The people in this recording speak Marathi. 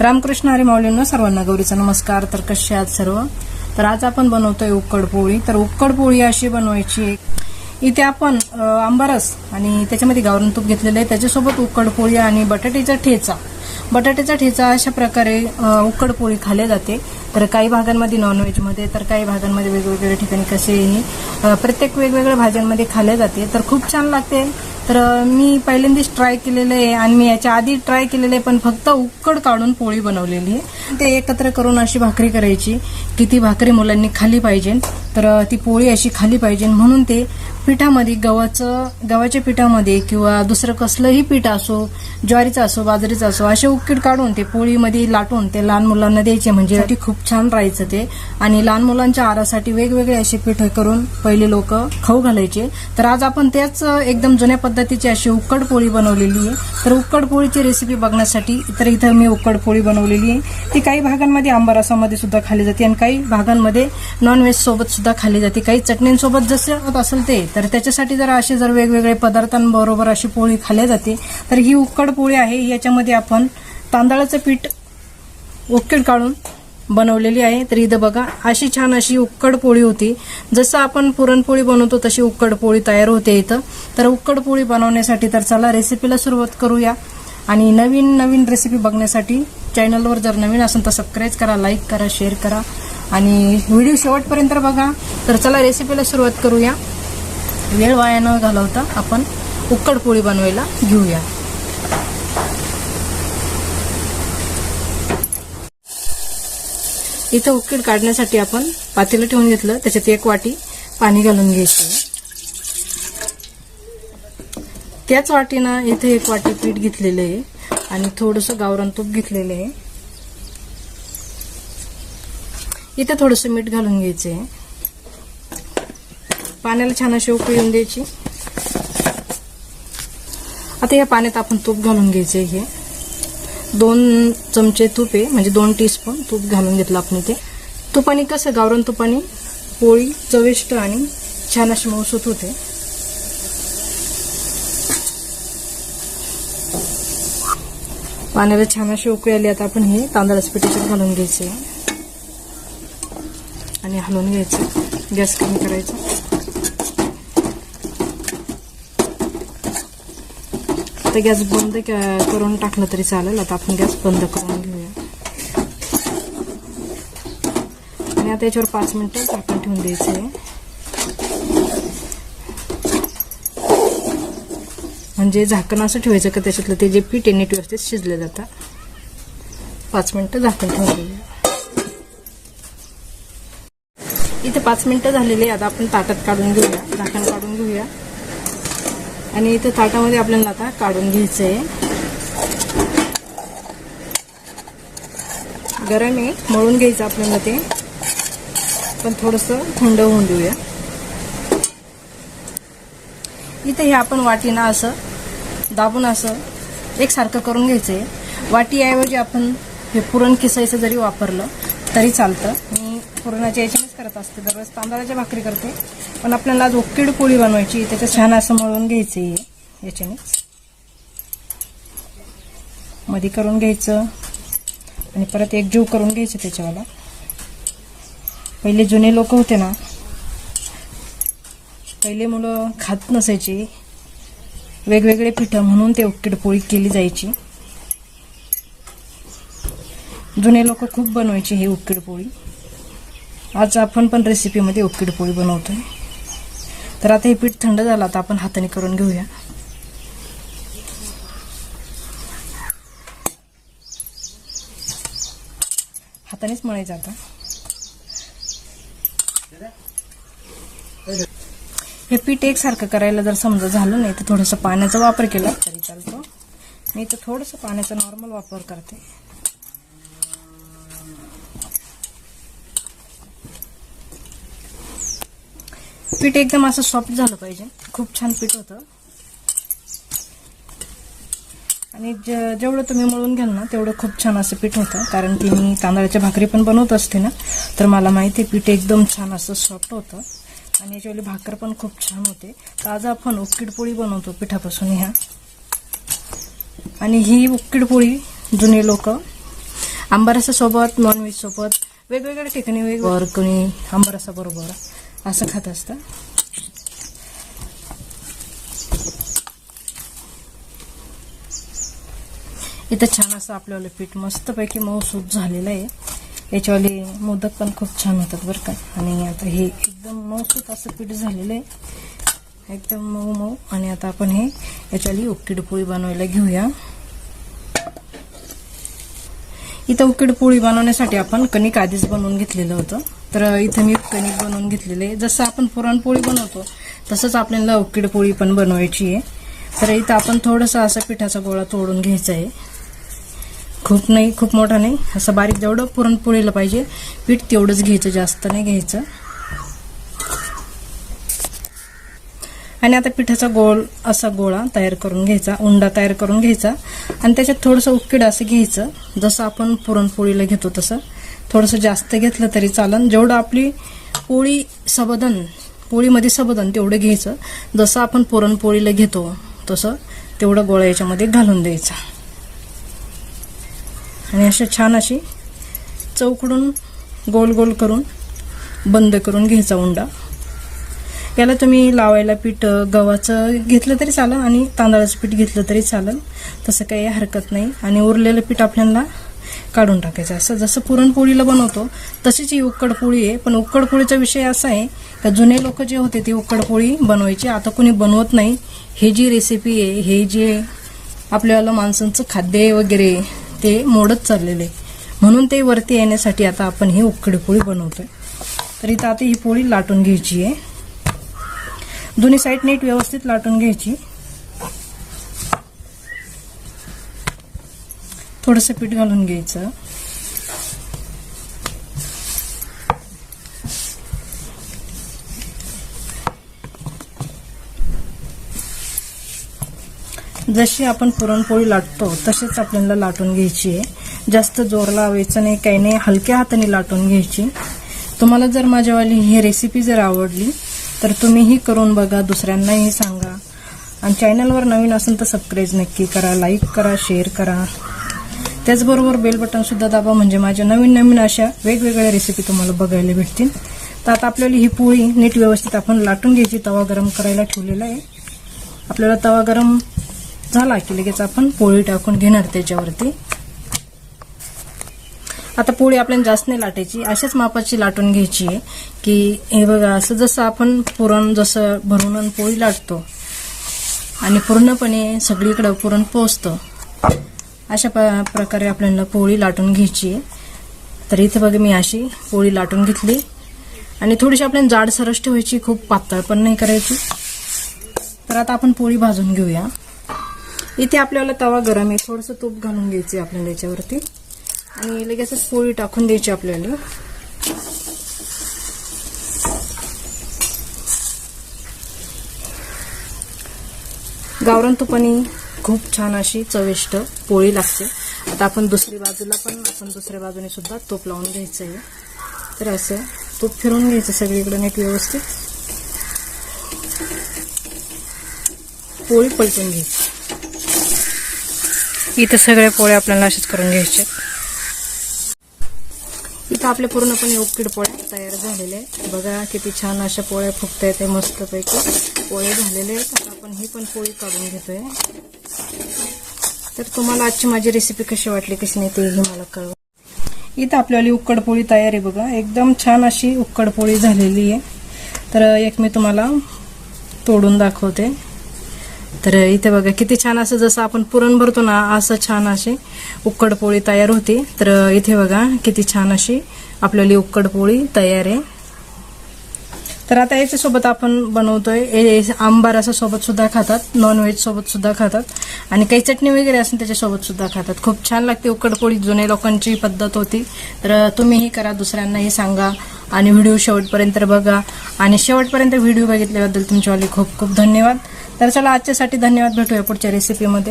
रामकृष्ण हरी माऊलींना सर्वांना गौरीचा नमस्कार. तर कसे आहात सर्व? तर आज आपण बनवतोय उक्कड पोळी. तर उक्कड पोळी अशी बनवायची इथे आपण आंबारस आणि त्याच्यामध्ये गावरण तूप घेतलेलं आहे. त्याच्यासोबत उक्कड पोळी आणि बटाट्याचा ठेचा. बटाट्याचा ठेचा अशा प्रकारे उकड उक्कड पोळी खाल्ली जाते. तर काही भागांमध्ये नॉनव्हेजमध्ये तर काही भागांमध्ये वेगवेगळ्या ठिकाणी कसेही प्रत्येक वेगवेगळ्या भाज्यांमध्ये खाल्ले जाते. तर खूप छान लागते. तर मी पहिल्यांदाच ट्राय केलेलं आहे आणि मी याच्या आधी ट्राय केलेलं आहे पण फक्त उक्कड काढून पोळी बनवलेली आहे. ते एकत्र करून अशी भाकरी करायची की ती भाकरी मुलांनी खाली पाहिजे. तर ती पोळी अशी खाली पाहिजे. म्हणून ते पिठामध्ये गव्हाचं गव्हाच्या पिठामध्ये किंवा दुसरं कसलंही पीठ असो ज्वारीचं असो बाजरीचं असो असे उक्कीड काढून ते पोळीमध्ये लाटून ते लहान मुलांना द्यायचे. म्हणजे साठी खूप छान राहायचं ते. आणि लहान मुलांच्या आहारासाठी वेगवेगळे असे पिठे करून पहिले लोक खाऊ घालायचे. तर आज आपण त्याच एकदम जुन्या पद्धतीची अशी उक्कड पोळी बनवलेली आहे. तर उक्कड पोळीची रेसिपी बघण्यासाठी तर इथं मी उक्कड पोळी बनवलेली आहे. ती काही भागांमध्ये आंबारसामध्ये सुद्धा खाल्ली जाते आणि काही भागांमध्ये नॉनव्हेज सोबत सुद्धा खाल्ली जाते. काही चटणींसोबत जसे होत असेल ते. तर त्याच्यासाठी जर असे जर वेगवेगळे पदार्थांबरोबर अशी पोळी खाल्ली जाते. तर ही उक्कड पोळी आहे. याच्यामध्ये आपण तांदळाचं पीठ उक्कड काढून बनवलेली आहे. तर इथं बघा अशी छान अशी उक्कड पोळी होती. जसं आपण पुरणपोळी बनवतो तशी उक्कड पोळी तयार होते इथं. तर उक्कड पोळी बनवण्यासाठी तर चला रेसिपीला सुरुवात करूया. आणि नवीन नवीन रेसिपी बघण्यासाठी चॅनलवर जर नवीन असेल तर सबस्क्राईब करा लाईक करा शेअर करा. आणि व्हिडिओ शेवटपर्यंत बघा. तर चला रेसिपीला सुरुवात करूया. वेळ वाया न घालवता आपण उक्कड पोळी बनवायला घेऊया. इथं उकीड काढण्यासाठी आपण पातेलं ठेवून घेतलं. त्याच्यात एक वाटी पाणी घालून घ्यायचं. त्याच वाटीनं इथे एक वाटी पीठ घेतलेलं आहे आणि थोडंसं गावरान तूप घेतलेलं आहे. इथे थोडंसं मीठ घालून घ्यायचं आहे. पाण्याला छान अशी उकळी येऊन द्यायची. आता या पाण्यात आपण तूप घालून घ्यायचं हे दोन चमचे तूप आहे म्हणजे दोन टीस्पून तूप घालून घेतलं आपण इथे. तुपाने कसं गावरान तुपाने? पोळी चविष्ट आणि छान अशी मौसूत होते. पाण्याला छान अशी उकळी आली आता आपण हे तांदळाचं पिठेचं घालून घ्यायचे. आणि हलवून घ्यायचं. गॅस कमी करायचा. आता गॅस बंद करून टाकलं तरी चालेल. आता आपण गॅस बंद करून घेऊया. आणि आता याच्यावर पाच मिनिटं झाकण ठेवून द्यायचं आहे. म्हणजे झाकण असं ठेवायचं का त्याच्यातलं ते जे पीठ आहे नीट व्यवस्थित शिजले जातं पाच मिनिटं झाकण ठेवून देऊया इथे पाच मिनिटं झालेली आता आपण ताटात काढून घेऊया. झाकण काढून घेऊया. आणि इथं ताटामध्ये आपल्याला आता काढून घ्यायचं आहे गरम आहे मळून घ्यायचं आपल्याला ते. पण थोडंसं थंड होऊन देऊया. इथे हे आपण वाटीनं असं दाबून असं एकसारखं करून घ्यायचं आहे वाटीऐवजी आपण हे पुरण किसायचं जरी वापरलं तरी चालतं. मी पुरणाच्या याच्यानेच करत असते. दररोज तांदळाच्या भाकरी करते. पण आपल्याला आज उकीड पोळी बनवायची त्याच्या छान असं मळून घ्यायचं आहे याच्यानेच मध्ये करून घ्यायचं आणि परत एक जीव करून घ्यायचं त्याच्यावाला. पहिले जुने लोक होते ना पहिले मुलं खात नसायची. वेगवेगळे पिठं म्हणून ते उकीड पोळी केली जायची. जुने लोक खूप बनवायचे हे उकीड पोळी. आज आपण पण रेसिपीमध्ये उकीड पोळी बनवतोय. तर आता हे पीठ थंड झालं आता आपण हाताने करून घेऊया. हातानेच मळायचं आता. हे पीठ एकसारखं करायला जर समजा झालं नाही तर थोडंसं पाण्याचा वापर केला तरी चालतो. मी तर थोडंसं पाण्याचा नॉर्मल वापर करते. पीठ एकदम असं सॉफ्ट झालं पाहिजे. खूप छान पीठ होतं. आणि जेवढं तुम्ही मळून घ्याल ना तेवढं खूप छान असं पीठ होतं. कारण की मी तांदळाच्या भाकरी पण बनवत असते ना तर मला माहिती आहे पीठ एकदम छान असं सॉफ्ट होतं. आणि याच्यावरली भाकर पण खूप छान होते. तर आज आपण उक्कीड पोळी बनवतो पिठापासून ह्या. आणि ही उक्कीड पोळी जुने लोक आंबारसा सोबत नॉनव्हेज सोबत वेगवेगळ्या ठिकाणी वेगवेगळं कोणी असं खात असतं? इथं छान असं आपल्याला पीठ मस्तपैकी मऊसूत झालेलं आहे. याच्यावाले मोदक पण खूप छान होतात बरं का. आणि आता हे एकदम मऊसूत असं पीठ झालेलं आहे. एकदम मऊ मऊ. आणि आता आपण हे याच्यावाली उकडीड पोळी बनवायला घेऊया. इथं उकीड पोळी बनवण्यासाठी आपण कणिक आधीच बनवून घेतलेलं होतं. तर इथं मी कणिक बनवून घेतलेलं आहे. जसं आपण पुरणपोळी बनवतो तसंच आपल्याला उकडीड पोळी पण बनवायची आहे. तर इथं आपण थोडंसं असं पिठाचा गोळा तोडून घ्यायचा आहे. खूप नाही खूप मोठा नाही. असं बारीक जेवढं पुरणपोळीला पाहिजे पीठ तेवढंच घ्यायचं जास्त नाही घ्यायचं. आणि आता पिठाचा गोल असा गोळा तयार करून घ्यायचा उंडा तयार करून घ्यायचा. आणि त्याच्यात थोडंसं उक्कीड असं घ्यायचं. जसं आपण पुरणपोळीला घेतो तसं. थोडंसं जास्त घेतलं तरी चालन. जेवढं आपली पोळी सबदन पोळीमध्ये सबदन तेवढं घ्यायचं. जसं आपण पुरणपोळीला घेतो तसं तेवढं गोळा याच्यामध्ये घालून द्यायचा. आणि अशा छान अशी चौकडून गोल गोल करून बंद करून घ्यायचा उंडा. याला तुम्ही लावायला पीठ गव्हाचं घेतलं तरी चालेल आणि तांदळाचं पीठ घेतलं तरी चालेल तसं काही हरकत नाही. आणि उरलेलं पीठ आपल्याला काढून टाकायचं. असं जसं पुरणपोळीला बनवतो तशीच ही उकडपोळी आहे. पण उकडपोळीचा विषय असा आहे का जुने लोक जे होते ते उकडपोळी बनवायची. आता कोणी बनवत नाही. हे जी रेसिपी आहे हे जे आपल्याला माणसांचं खाद्य वगैरे ते मोडत चाललेलं आहे. म्हणून ते वरती येण्यासाठी आता आपण ही उकडपोळी बनवतोय. तर इथं आता ही पोळी लाटून घ्यायची आहे. दोन्ही साईड नीट व्यवस्थित लाटून घ्यायची. थोडंसं पीठ घालून घ्यायचं. जशी आपण पुरणपोळी लाटतो तशीच आपल्याला लाटून घ्यायची आहे. जास्त जोर लावायचं नाही काही नाही हलक्या हाताने लाटून घ्यायची. तुम्हाला जर माझ्यावाली ही रेसिपी जर आवडली तर तुम्हीही करून बघा दुसऱ्यांनाही सांगा. आणि चॅनलवर नवीन असेल तर सबस्क्राईब नक्की करा लाईक करा शेअर करा. त्याचबरोबर बेल बटन सुद्धा दाबा म्हणजे माझ्या नवीन नवीन अशा वेगवेगळ्या रेसिपी तुम्हाला बघायला भेटतील. तर आता आपल्याला ही पोळी नीट व्यवस्थित आपण लाटून घ्यायची तवा गरम करायला ठेवलेला आहे. आपल्याला तवा गरम झाला की लगेच आपण पोळी टाकून घेणार त्याच्यावरती. आता पोळी आपल्याला जास्त नाही लाटायची अशाच मापाची लाटून घ्यायची आहे की हे बघा असं जसं आपण पुरण जसं भरून आणि पोळी लाटतो आणि पूर्णपणे सगळीकडं पुरण पोचतं. अशा प- प्रकारे आपल्याला पोळी लाटून घ्यायची आहे. तर इथे बघा मी अशी पोळी लाटून घेतली. आणि थोडीशी आपल्याला जाडसरच ठेवायची खूप पातळ पण नाही करायची. तर आता आपण पोळी भाजून घेऊया. इथे आपल्याला तवा गरम आहे. थोडंसं तूप घालून घ्यायचे आपल्याला याच्यावरती. आणि लगेचच पोळी टाकून द्यायची आपल्याला. गावरान तुपानी खूप छान अशी चविष्ट पोळी लागते. आता आपण दुसरी बाजूला पण आपण दुसऱ्या बाजूने सुद्धा तूप लावून घ्यायचं आहे तर असं तूप फिरून घ्यायचं सगळीकडे नीट व्यवस्थित. पोळी पलटून घ्यायची. इथं सगळ्या पोळ्या आपल्याला असेच करून घ्यायच्या इथं आपल्या पूर्णपणे उकडीड पोळ्या तयार झालेल्या आहेत. बघा किती छान अशा पोळ्या फुगता येते मस्तपैकी. पोळे झालेले आहेत. आता आपण ही पण पोळी काढून घेतोय. तर तुम्हाला आजची माझी रेसिपी कशी वाटली कशी नाही तेही मला कळवा. इथं आपल्याला उक्कड पोळी तयार आहे बघा. एकदम छान अशी उक्कड पोळी झालेली आहे. तर एक मी तुम्हाला तोडून दाखवते. तर इथे बघा किती छान असं जसं आपण पुरण भरतो ना असं छान अशी उक्कड पोळी तयार होते. तर इथे बघा किती छान अशी आपल्याली उक्कड पोळी तयार आहे. तर आता याच्यासोबत आपण बनवतोय. हे आंबार असं सोबत सुद्धा खातात. नॉनव्हेज सोबत सुद्धा खातात. आणि काही चटणी वगैरे असून त्याच्यासोबत सुद्धा खातात. खूप छान लागते उकडपोळी जुन्या लोकांची पद्धत होती. तर तुम्हीही करा. दुसऱ्यांनाही सांगा. आणि व्हिडिओ शेवटपर्यंत बघा. आणि शेवटपर्यंत व्हिडिओ बघितल्याबद्दल तुमच्यावाले खूप खूप धन्यवाद. तर चला आजच्यासाठी धन्यवाद. भेटूया पुढच्या रेसिपीमध्ये